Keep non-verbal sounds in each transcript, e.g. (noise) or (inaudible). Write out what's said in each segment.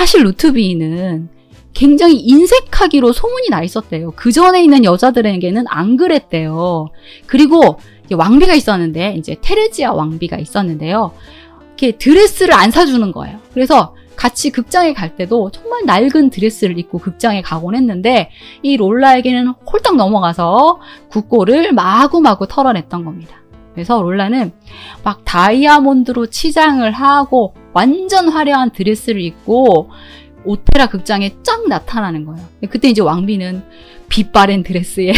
사실 루트비는 굉장히 인색하기로 소문이 나 있었대요. 그 전에 있는 여자들에게는 안 그랬대요. 그리고 왕비가 있었는데 이제 테레지아 왕비가 있었는데요. 이렇게 드레스를 안 사주는 거예요. 그래서 같이 극장에 갈 때도 정말 낡은 드레스를 입고 극장에 가곤 했는데 이 롤라에게는 홀딱 넘어가서 국고를 마구마구 털어냈던 겁니다. 그래서 롤라는 막 다이아몬드로 치장을 하고 완전 화려한 드레스를 입고 오페라 극장에 쫙 나타나는 거예요. 그때 이제 왕비는 빛바랜 드레스에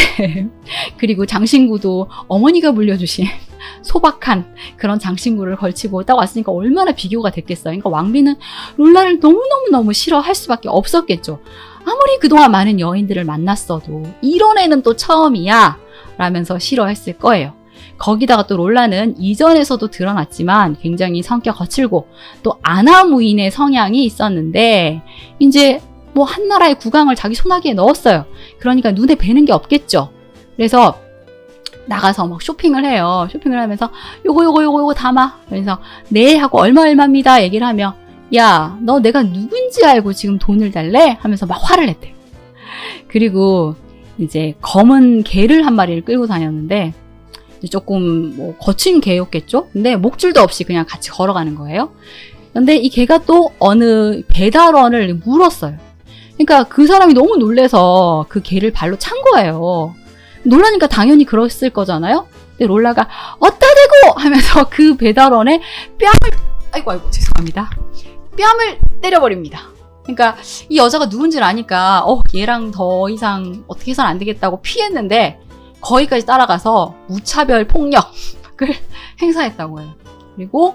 (laughs) 그리고 장신구도 어머니가 물려주신 (laughs) 소박한 그런 장신구를 걸치고 딱 왔으니까 얼마나 비교가 됐겠어요. 그러니까 왕비는 롤라를 너무너무너무 싫어할 수밖에 없었겠죠. 아무리 그동안 많은 여인들을 만났어도 이런 애는 또 처음이야 라면서 싫어했을 거예요. 거기다가 또 롤라는 이전에서도 드러났지만 굉장히 성격 거칠고 또 아나무인의 성향이 있었는데 이제 뭐 한나라의 국왕을 자기 손아귀에 넣었어요. 그러니까 눈에 뵈는 게 없겠죠. 그래서 나가서 막 쇼핑을 해요. 쇼핑을 하면서 요거 요거 요거 요거 담아. 그래서 네 하고 얼마 얼마입니다 얘기를 하면 야너 내가 누군지 알고 지금 돈을 달래? 하면서 막 화를 냈대요. 그리고 이제 검은 개를 한 마리를 끌고 다녔는데 조금 뭐 거친 개였겠죠? 근데 목줄도 없이 그냥 같이 걸어가는 거예요. 근데 이 개가 또 어느 배달원을 물었어요. 그러니까 그 사람이 너무 놀래서 그 개를 발로 찬 거예요. 놀라니까 당연히 그랬을 거잖아요? 근데 롤라가 어따 대고 하면서 (laughs) 그 배달원의 뺨을 아이고 아이고 죄송합니다. 뺨을 때려버립니다. 그러니까 이 여자가 누군지를 아니까 어 얘랑 더 이상 어떻게 해서는 안 되겠다고 피했는데 거기까지 따라가서 무차별 폭력을 (laughs) 행사했다고 해요. 그리고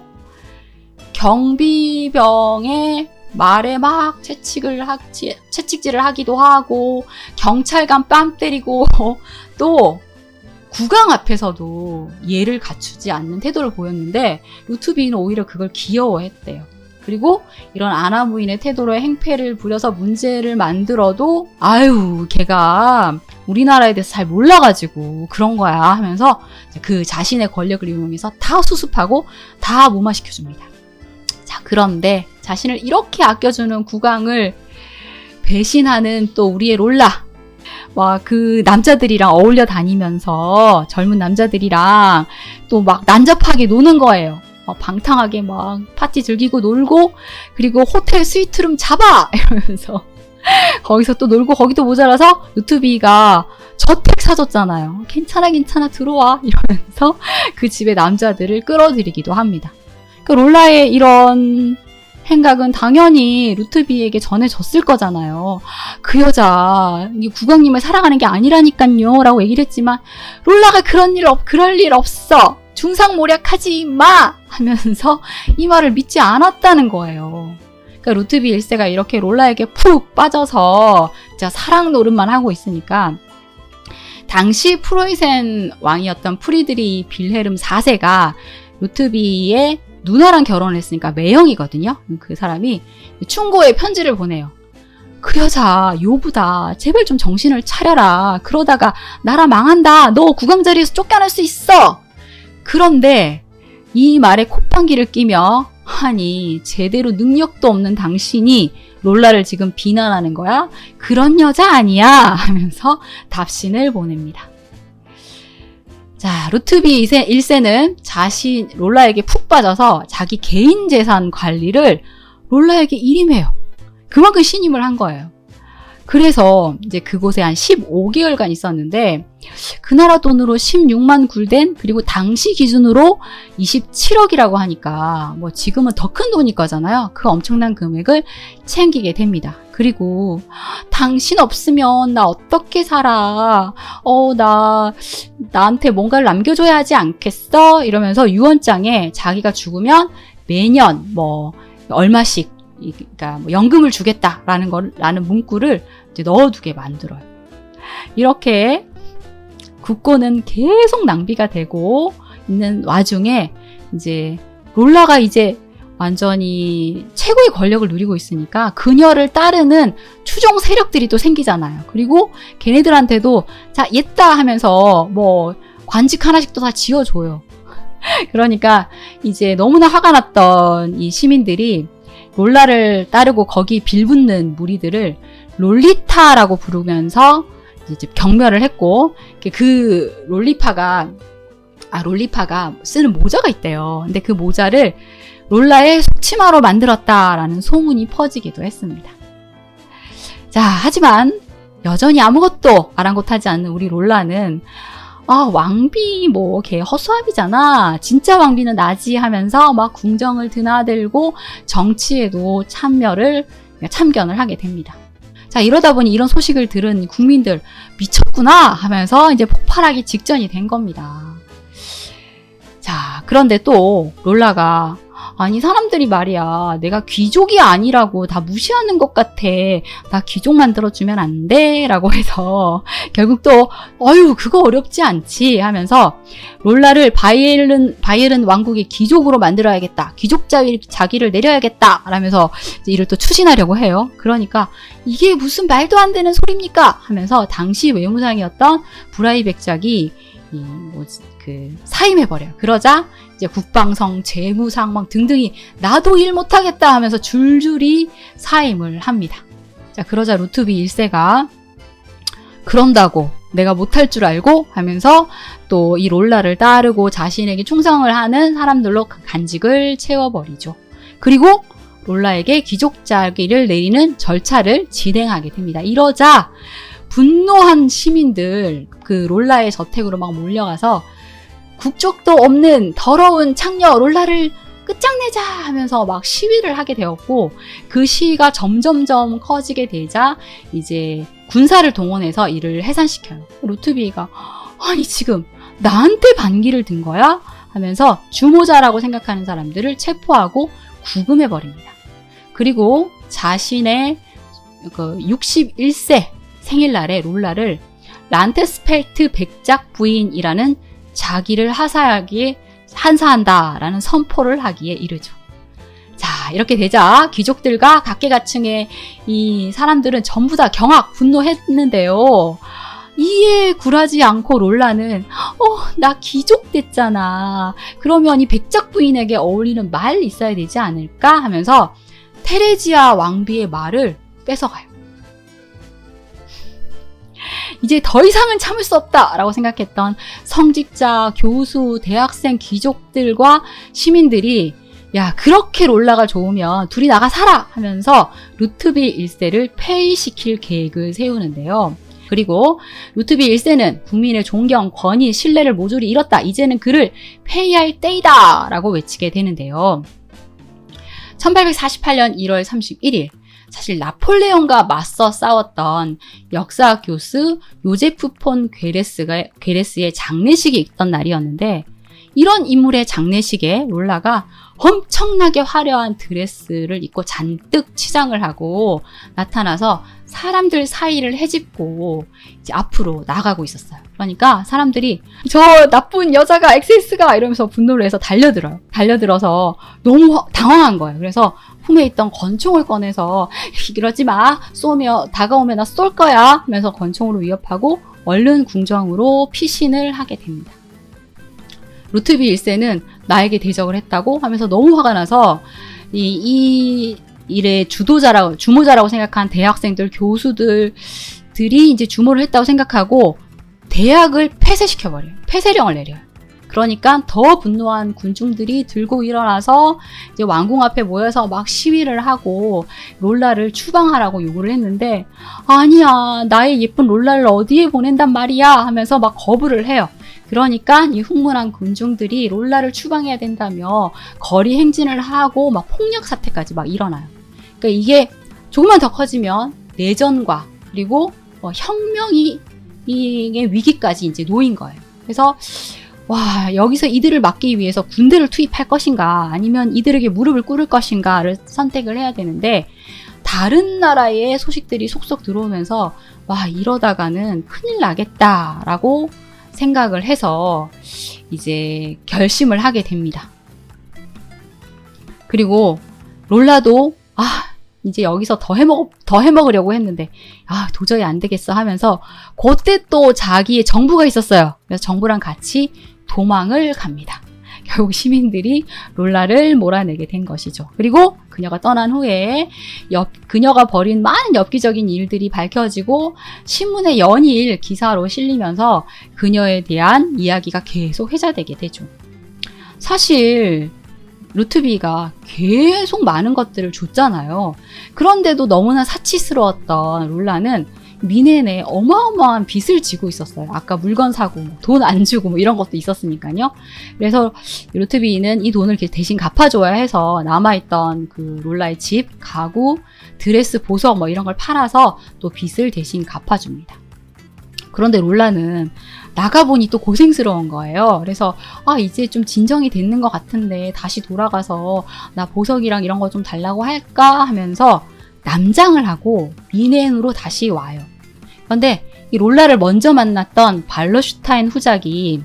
경비병의 말에 막 채찍을 하, 채찍질을 하기도 하고 경찰관 뺨 때리고 (laughs) 또 국왕 앞에서도 예를 갖추지 않는 태도를 보였는데 루트비는 오히려 그걸 귀여워했대요. 그리고 이런 아나무인의 태도로 행패를 부려서 문제를 만들어도 아유 걔가 우리나라에 대해서 잘 몰라가지고 그런 거야 하면서 그 자신의 권력을 이용해서 다 수습하고 다 무마시켜줍니다. 자 그런데 자신을 이렇게 아껴주는 국왕을 배신하는 또 우리의 롤라 와, 그 남자들이랑 어울려 다니면서 젊은 남자들이랑 또 막 난잡하게 노는 거예요. 방탕하게 막 파티 즐기고 놀고 그리고 호텔 스위트룸 잡아 (laughs) 이러면서 거기서 또 놀고 거기도 모자라서 유튜비가 저택 사줬잖아요. 괜찮아 괜찮아 들어와 이러면서 그 집에 남자들을 끌어들이기도 합니다. 그 롤라의 이런 행각은 당연히 루트비에게 전해졌을 거잖아요. 그 여자 이 국왕님을 사랑하는 게 아니라니깐요 라고 얘기를 했지만 롤라가 그런 일 없, 그럴 일 없어. 중상모략하지 마! 하면서 이 말을 믿지 않았다는 거예요. 그러니까 루트비 1세가 이렇게 롤라에게 푹 빠져서 진짜 사랑 노릇만 하고 있으니까 당시 프로이센 왕이었던 프리드리 빌헤름 4세가 루트비의 누나랑 결혼을 했으니까 매형이거든요. 그 사람이 충고에 편지를 보내요. 그 여자 요부다. 제발 좀 정신을 차려라. 그러다가 나라 망한다. 너 국왕 자리에서 쫓겨날 수 있어. 그런데 이 말에 콧방귀를 끼며 아니 제대로 능력도 없는 당신이 롤라를 지금 비난하는 거야? 그런 여자 아니야 하면서 답신을 보냅니다. 자, 루트비 2세, 1세 는 자신 롤라에게 푹 빠져서 자기 개인 재산 관리를 롤라에게 일임해요. 그만큼 신임을 한 거예요. 그래서 이제 그곳에 한 15개월간 있었는데 그 나라 돈으로 16만 굴덴 그리고 당시 기준으로 27억이라고 하니까 뭐 지금은 더 큰 돈일 거잖아요. 그 엄청난 금액을 챙기게 됩니다. 그리고 당신 없으면 나 어떻게 살아? 어, 나 나한테 뭔가를 남겨줘야 하지 않겠어? 이러면서 유언장에 자기가 죽으면 매년 뭐 얼마씩 그러니까 뭐 연금을 주겠다라는 거라는 문구를 넣어두게 만들어요. 이렇게 국고는 계속 낭비가 되고 있는 와중에 이제 롤라가 이제 완전히 최고의 권력을 누리고 있으니까 그녀를 따르는 추종 세력들이 또 생기잖아요. 그리고 걔네들한테도 자, 옛다 하면서 뭐 관직 하나씩 또 다 지어줘요. (laughs) 그러니까 이제 너무나 화가 났던 이 시민들이 롤라를 따르고 거기 빌붙는 무리들을 롤리타라고 부르면서 이제 경멸을 했고 그 롤리파가 아 롤리파가 쓰는 모자가 있대요. 근데 그 모자를 롤라의 속치마로 만들었다라는 소문이 퍼지기도 했습니다. 자, 하지만 여전히 아무것도 아랑곳하지 않는 우리 롤라는 아, 왕비 뭐 걔 허수아비잖아. 진짜 왕비는 나지 하면서 막 궁정을 드나들고 정치에도 참여를 참견을 하게 됩니다. 자, 이러다 보니 이런 소식을 들은 국민들 미쳤구나 하면서 이제 폭발하기 직전이 된 겁니다. 자, 그런데 또 롤라가 아니 사람들이 말이야 내가 귀족이 아니라고 다 무시하는 것 같아. 나 귀족 만들어주면 안 돼? 라고 해서 (laughs) 결국 또 어유 그거 어렵지 않지. 하면서 롤라를 바이에른 바이에른 왕국의 귀족으로 만들어야겠다. 귀족 자기, 자기를 내려야겠다. 라면서 이를 또 추진하려고 해요. 그러니까 이게 무슨 말도 안 되는 소리입니까? 하면서 당시 외무상이었던 브라이 백작이 이 뭐지? 그 사임해버려요. 그러자 이제 국방성, 재무상 막 등등이 나도 일 못하겠다 하면서 줄줄이 사임을 합니다. 자 그러자 루투비 1세가 그런다고 내가 못할 줄 알고 하면서 또 이 롤라를 따르고 자신에게 충성을 하는 사람들로 그 간직을 채워버리죠. 그리고 롤라에게 귀족 자기를 내리는 절차를 진행하게 됩니다. 이러자 분노한 시민들 그 롤라의 저택으로 막 몰려가서 국적도 없는 더러운 창녀 롤라를 끝장내자 하면서 막 시위를 하게 되었고 그 시위가 점점점 커지게 되자 이제 군사를 동원해서 이를 해산시켜요. 루트비가 아니 지금 나한테 반기를 든 거야? 하면서 주모자라고 생각하는 사람들을 체포하고 구금해 버립니다. 그리고 자신의 그 61세 생일날에 롤라를 란테스펠트 백작 부인이라는 자기를 하사하기에 한사한다라는 선포를 하기에 이르죠. 자, 이렇게 되자 귀족들과 각계각층의 이 사람들은 전부 다 경악, 분노했는데요. 이에 굴하지 않고 롤라는 어, 나 귀족 됐잖아. 그러면 이 백작 부인에게 어울리는 말 있어야 되지 않을까 하면서 테레지아 왕비의 말을 뺏어가요. 이제 더 이상은 참을 수 없다라고 생각했던 성직자, 교수, 대학생, 귀족들과 시민들이 야 그렇게 롤라가 좋으면 둘이 나가 살아 하면서 루트비 1세를 폐위시킬 계획을 세우는데요. 그리고 루트비 1세는 국민의 존경, 권위, 신뢰를 모조리 잃었다. 이제는 그를 폐위할 때이다 라고 외치게 되는데요. 1848년 1월 31일 사실 나폴레옹과 맞서 싸웠던 역사 교수 요제프 폰 괴레스가, 괴레스의 장례식이 있던 날이었는데 이런 인물의 장례식에 롤라가 엄청나게 화려한 드레스를 입고 잔뜩 치장을 하고 나타나서 사람들 사이를 헤집고 이제 앞으로 나가고 있었어요. 그러니까 사람들이 저 나쁜 여자가 엑세스가 이러면서 분노를 해서 달려들어요. 달려들어서 너무 당황한 거예요. 그래서 품에 있던 권총을 꺼내서 이러지 마 쏘며 다가오면 나 쏠 거야 하면서 권총으로 위협하고 얼른 궁정으로 피신을 하게 됩니다. 루트비 1세는 나에게 대적을 했다고 하면서 너무 화가 나서 이, 이 일의 주도자라고 주모자라고 생각한 대학생들 교수들들이 이제 주모를 했다고 생각하고 대학을 폐쇄시켜 버려요. 폐쇄령을 내려요. 그러니까 더 분노한 군중들이 들고 일어나서 이제 왕궁 앞에 모여서 막 시위를 하고 롤라를 추방하라고 요구를 했는데 아니야 나의 예쁜 롤라를 어디에 보낸단 말이야 하면서 막 거부를 해요. 그러니까 이 흥분한 군중들이 롤라를 추방해야 된다며 거리 행진을 하고 막 폭력 사태까지 막 일어나요. 그러니까 이게 조금만 더 커지면 내전과 그리고 뭐 혁명이 이 위기까지 이제 놓인 거예요. 그래서 와, 여기서 이들을 막기 위해서 군대를 투입할 것인가, 아니면 이들에게 무릎을 꿇을 것인가를 선택을 해야 되는데, 다른 나라의 소식들이 속속 들어오면서, 와, 이러다가는 큰일 나겠다라고 생각을 해서, 이제 결심을 하게 됩니다. 그리고, 롤라도, 아, 이제 여기서 더 해먹, 더 해먹으려고 했는데, 아, 도저히 안 되겠어 하면서, 그때 또 자기의 정부가 있었어요. 그래서 정부랑 같이 도망을 갑니다. 결국 시민들이 롤라를 몰아내게 된 것이죠. 그리고 그녀가 떠난 후에 엽, 그녀가 벌인 많은 엽기적인 일들이 밝혀지고 신문의 연일 기사로 실리면서 그녀에 대한 이야기가 계속 회자되게 되죠. 사실 루트비가 계속 많은 것들을 줬잖아요. 그런데도 너무나 사치스러웠던 롤라는 미넨에 어마어마한 빚을 지고 있었어요. 아까 물건 사고 돈 안 주고 뭐 이런 것도 있었으니까요. 그래서 루트비는 이 돈을 대신 갚아줘야 해서 남아있던 그 롤라의 집, 가구, 드레스, 보석 뭐 이런 걸 팔아서 또 빚을 대신 갚아줍니다. 그런데 롤라는 나가보니 또 고생스러운 거예요. 그래서 아 이제 좀 진정이 됐는 것 같은데 다시 돌아가서 나 보석이랑 이런 거 좀 달라고 할까 하면서 남장을 하고 미넨으로 다시 와요. 그런데 이 롤라를 먼저 만났던 발러슈타인 후작이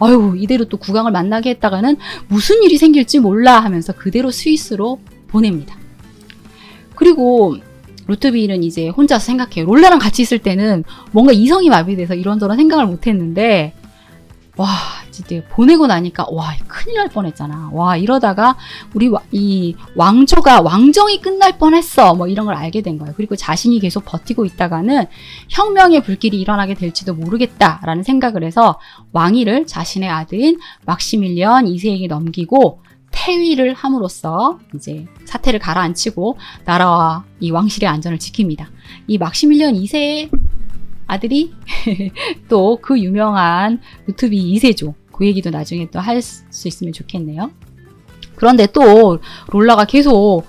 어휴 이대로 또 국왕을 만나게 했다가는 무슨 일이 생길지 몰라 하면서 그대로 스위스로 보냅니다. 그리고 루트비는 이제 혼자서 생각해요. 롤라랑 같이 있을 때는 뭔가 이성이 마비돼서 이런저런 생각을 못했는데 와 진짜 보내고 나니까 와 큰일 날 뻔했잖아. 와 이러다가 우리 와- 이 왕조가 왕정이 끝날 뻔했어. 뭐 이런 걸 알게 된 거예요. 그리고 자신이 계속 버티고 있다가는 혁명의 불길이 일어나게 될지도 모르겠다라는 생각을 해서 왕위를 자신의 아들인 막시밀리언 2세에게 넘기고 태위를 함으로써 이제 사태를 가라앉히고 나라와 이 왕실의 안전을 지킵니다. 이 막시밀리언 2세의 아들이 (laughs) 또 그 유명한 루트비 2세죠. 그 얘기도 나중에 또 할 수 있으면 좋겠네요. 그런데 또 롤라가 계속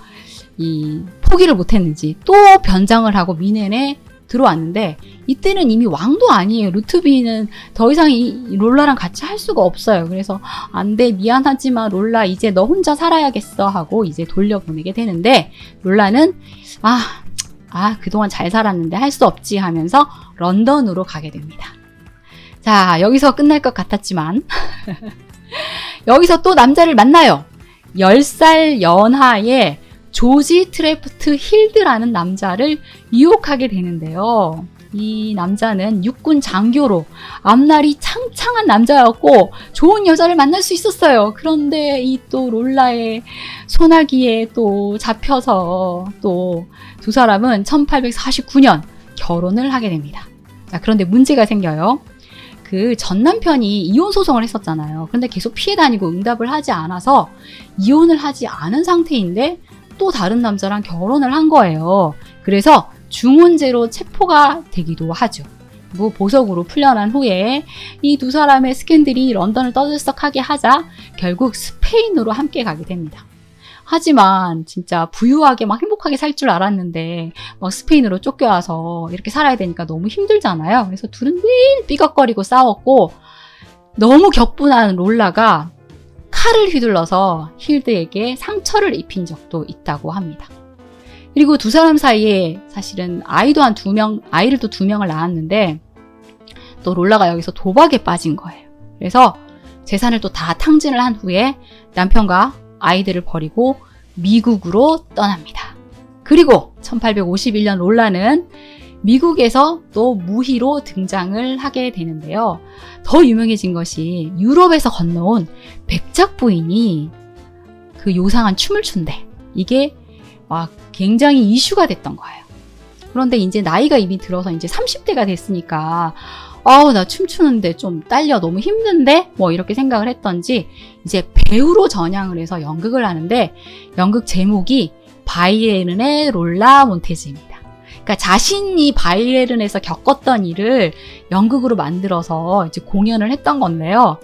이 포기를 못했는지 또 변장을 하고 미넨에 들어왔는데 이때는 이미 왕도 아니에요. 루트비는 더 이상 이 롤라랑 같이 할 수가 없어요. 그래서 안 돼, 미안하지만 롤라 이제 너 혼자 살아야겠어 하고 이제 돌려보내게 되는데 롤라는 아, 아, 그동안 잘 살았는데 할 수 없지 하면서 런던으로 가게 됩니다. 자, 여기서 끝날 것 같았지만 (laughs) 여기서 또 남자를 만나요. 10살 연하의 조지 트래프트 힐드라는 남자를 유혹하게 되는데요. 이 남자는 육군 장교로 앞날이 창창한 남자였고 좋은 여자를 만날 수 있었어요. 그런데 이 또 롤라의 소나기에 또 잡혀서 또 두 사람은 1849년 결혼을 하게 됩니다. 자, 그런데 문제가 생겨요. 그 전 남편이 이혼 소송을 했었잖아요. 근데 계속 피해 다니고 응답을 하지 않아서 이혼을 하지 않은 상태인데 또 다른 남자랑 결혼을 한 거예요. 그래서 중혼죄로 체포가 되기도 하죠. 그리고 보석으로 풀려난 후에 이 두 사람의 스캔들이 런던을 떠들썩하게 하자 결국 스페인으로 함께 가게 됩니다. 하지만 진짜 부유하게 막 행복하게 살 줄 알았는데 막 스페인으로 쫓겨와서 이렇게 살아야 되니까 너무 힘들잖아요. 그래서 둘은 늘 삐걱거리고 싸웠고 너무 격분한 롤라가 칼을 휘둘러서 힐드에게 상처를 입힌 적도 있다고 합니다. 그리고 두 사람 사이에 사실은 아이도 한 두 명, 아이를 또 두 명을 낳았는데 또 롤라가 여기서 도박에 빠진 거예요. 그래서 재산을 또 다 탕진을 한 후에 남편과 아이들을 버리고 미국으로 떠납니다. 그리고 1851년 롤라는 미국에서 또 무희로 등장을 하게 되는데요. 더 유명해진 것이 유럽에서 건너온 백작 부인이 그 요상한 춤을 춘대. 이게 막 굉장히 이슈가 됐던 거예요. 그런데 이제 나이가 이미 들어서 이제 30대가 됐으니까 아우 나 춤추는데 좀 딸려 너무 힘든데 뭐 이렇게 생각을 했던지 이제 배우로 전향을 해서 연극을 하는데 연극 제목이 바이에른의 롤라 몬테즈입니다. 그러니까 자신이 바이에른에서 겪었던 일을 연극으로 만들어서 이제 공연을 했던 건데요.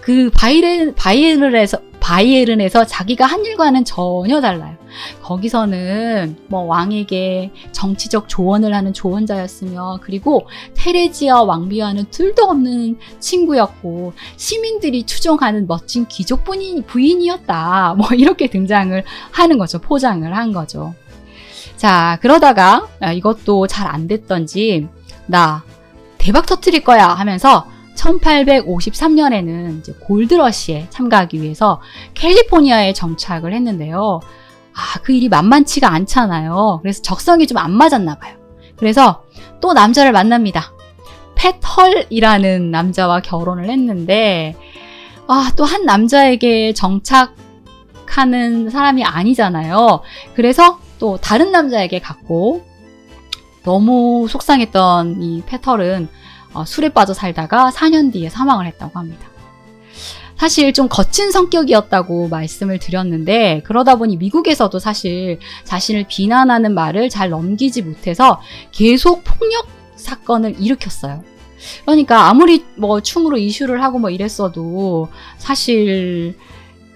그 바이에른 바이에른에서 바이에른에서 자기가 한 일과는 전혀 달라요. 거기서는 뭐 왕에게 정치적 조언을 하는 조언자였으며 그리고 테레지와 왕비와는 둘도 없는 친구였고 시민들이 추종하는 멋진 귀족 부인, 부인이었다. 뭐 이렇게 등장을 하는 거죠. 포장을 한 거죠. 자, 그러다가 아, 이것도 잘 안 됐던지 나 대박 터트릴 거야 하면서 1853년에는 이제 골드러시에 참가하기 위해서 캘리포니아에 정착을 했는데요. 아, 그 일이 만만치가 않잖아요. 그래서 적성이 좀 안 맞았나 봐요. 그래서 또 남자를 만납니다. 팻 헐이라는 남자와 결혼을 했는데 아, 또 한 남자에게 정착하는 사람이 아니잖아요. 그래서 또 다른 남자에게 갔고, 너무 속상했던 이 페털은 어, 술에 빠져 살다가 4년 뒤에 사망을 했다고 합니다. 사실 좀 거친 성격이었다고 말씀을 드렸는데 그러다 보니 미국에서도 사실 자신을 비난하는 말을 잘 넘기지 못해서 계속 폭력 사건을 일으켰어요. 그러니까 아무리 뭐 춤으로 이슈를 하고 뭐 이랬어도 사실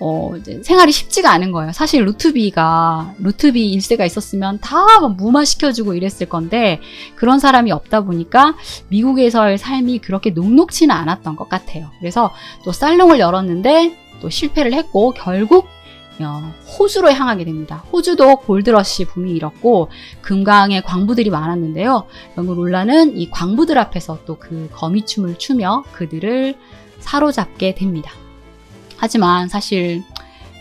어 이제 생활이 쉽지가 않은 거예요. 사실 루트비가 루트비 일세가 있었으면 다막 무마시켜주고 이랬을 건데 그런 사람이 없다 보니까 미국에서의 삶이 그렇게 녹록지는 않았던 것 같아요. 그래서 또 살롱을 열었는데 또 실패를 했고 결국 어, 호주로 향하게 됩니다. 호주도 골드러시 붐이 일었고 금강의 광부들이 많았는데요. 결국 롤라는 이 광부들 앞에서 또 그 거미춤을 추며 그들을 사로잡게 됩니다. 하지만 사실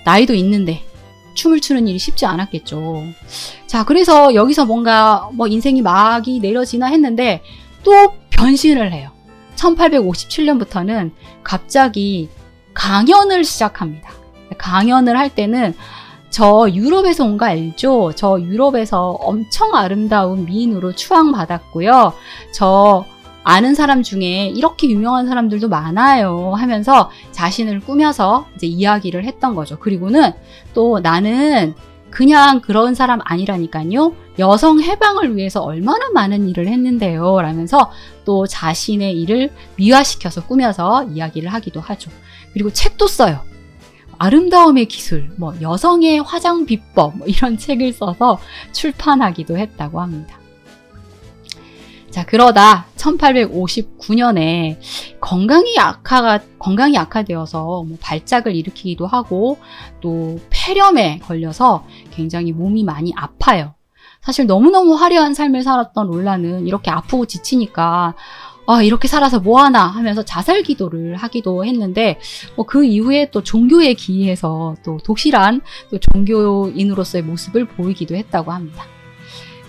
나이도 있는데 춤을 추는 일이 쉽지 않았겠죠. 자, 그래서 여기서 뭔가 뭐 인생이 막이 내려지나 했는데 또 변신을 해요. 1857년부터는 갑자기 강연을 시작합니다. 강연을 할 때는 저 유럽에서 온 거 알죠? 저 유럽에서 엄청 아름다운 미인으로 추앙받았고요. 저 아는 사람 중에 이렇게 유명한 사람들도 많아요 하면서 자신을 꾸며서 이제 이야기를 했던 거죠. 그리고는 또 나는 그냥 그런 사람 아니라니까요. 여성 해방을 위해서 얼마나 많은 일을 했는데요. 라면서 또 자신의 일을 미화시켜서 꾸며서 이야기를 하기도 하죠. 그리고 책도 써요. 아름다움의 기술, 뭐 여성의 화장 비법 뭐 이런 (laughs) 책을 써서 출판하기도 했다고 합니다. 자, 그러다 1859년에 건강이 악화가, 건강이 악화되어서 뭐 발작을 일으키기도 하고 또 폐렴에 걸려서 굉장히 몸이 많이 아파요. 사실 너무너무 화려한 삶을 살았던 롤라는 이렇게 아프고 지치니까 아, 이렇게 살아서 뭐하나 하면서 자살 기도를 하기도 했는데, 뭐 그 이후에 또 종교에 기이해서 또 독실한 또 종교인으로서의 모습을 보이기도 했다고 합니다.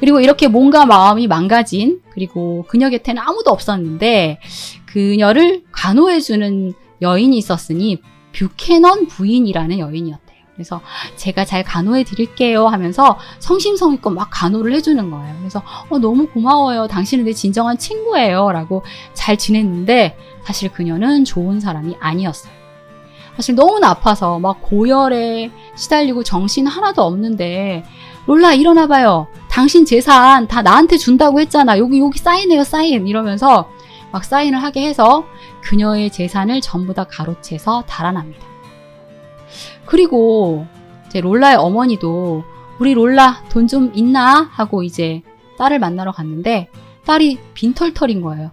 그리고 이렇게 몸과 마음이 망가진 그리고 그녀 곁에는 아무도 없었는데 그녀를 간호해주는 여인이 있었으니 뷰캐넌 부인이라는 여인이었대요. 그래서 제가 잘 간호해 드릴게요 하면서 성심성의껏 막 간호를 해주는 거예요. 그래서 어, 너무 고마워요. 당신은 내 진정한 친구예요. 라고 잘 지냈는데 사실 그녀는 좋은 사람이 아니었어요. 사실 너무나 아파서 막 고열에 시달리고 정신 하나도 없는데 롤라 일어나봐요. 당신 재산 다 나한테 준다고 했잖아. 여기 여기 사인해요 사인 이러면서 막 사인을 하게 해서 그녀의 재산을 전부 다 가로채서 달아납니다. 그리고 이제 롤라의 어머니도 우리 롤라 돈 좀 있나 하고 이제 딸을 만나러 갔는데 딸이 빈털털인 거예요.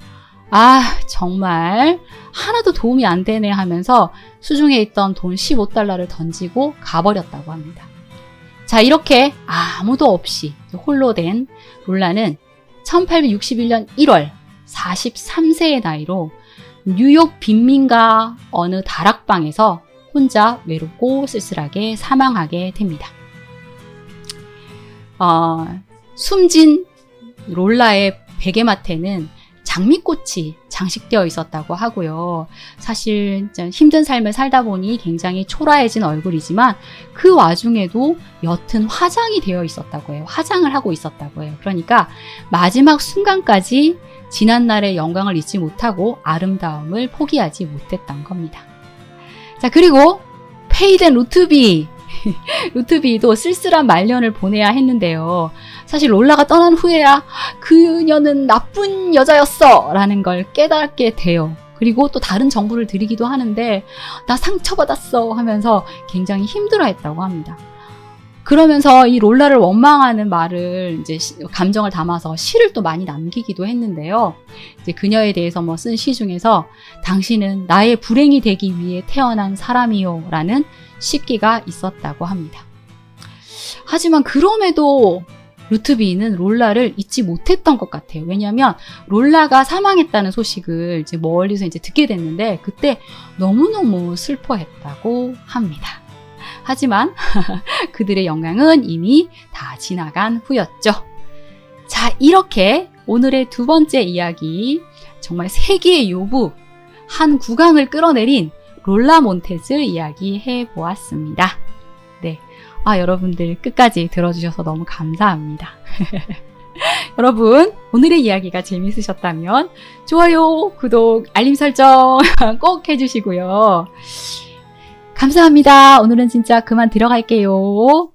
아 정말 하나도 도움이 안 되네 하면서 수중에 있던 돈 15달러를 던지고 가버렸다고 합니다. 자, 이렇게 아무도 없이 홀로 된 롤라는 1861년 1월 43세의 나이로 뉴욕 빈민가 어느 다락방에서 혼자 외롭고 쓸쓸하게 사망하게 됩니다. 어, 숨진 롤라의 베개맡에는 장미꽃이 장식되어 있었다고 하고요. 사실 힘든 삶을 살다 보니 굉장히 초라해진 얼굴이지만 그 와중에도 옅은 화장이 되어 있었다고 해요. 화장을 하고 있었다고 해요. 그러니까 마지막 순간까지 지난날의 영광을 잊지 못하고 아름다움을 포기하지 못했던 겁니다. 자, 그리고 페이덴 루트비. (laughs) 루트비도 쓸쓸한 말년을 보내야 했는데요. 사실 롤라가 떠난 후에야 그녀는 나쁜 여자였어! 라는 걸 깨닫게 돼요. 그리고 또 다른 정보를 드리기도 하는데, 나 상처받았어! 하면서 굉장히 힘들어 했다고 합니다. 그러면서 이 롤라를 원망하는 말을 이제 감정을 담아서 시를 또 많이 남기기도 했는데요. 이제 그녀에 대해서 뭐 쓴 시 중에서 당신은 나의 불행이 되기 위해 태어난 사람이요 라는 시기가 있었다고 합니다. 하지만 그럼에도 루트비는 롤라를 잊지 못했던 것 같아요. 왜냐하면 롤라가 사망했다는 소식을 이제 멀리서 이제 듣게 됐는데 그때 너무너무 슬퍼했다고 합니다. 하지만 (laughs) 그들의 영광은 이미 다 지나간 후였죠. 자, 이렇게 오늘의 두 번째 이야기 정말 세계의 요부 한 국왕을 끌어내린 롤라 몬테즈 이야기 해 보았습니다. 네. 아, 여러분들 끝까지 들어주셔서 너무 감사합니다. (laughs) 여러분, 오늘의 이야기가 재밌으셨다면 좋아요, 구독, 알림 설정 (laughs) 꼭 해주시고요. 감사합니다. 오늘은 진짜 그만 들어갈게요.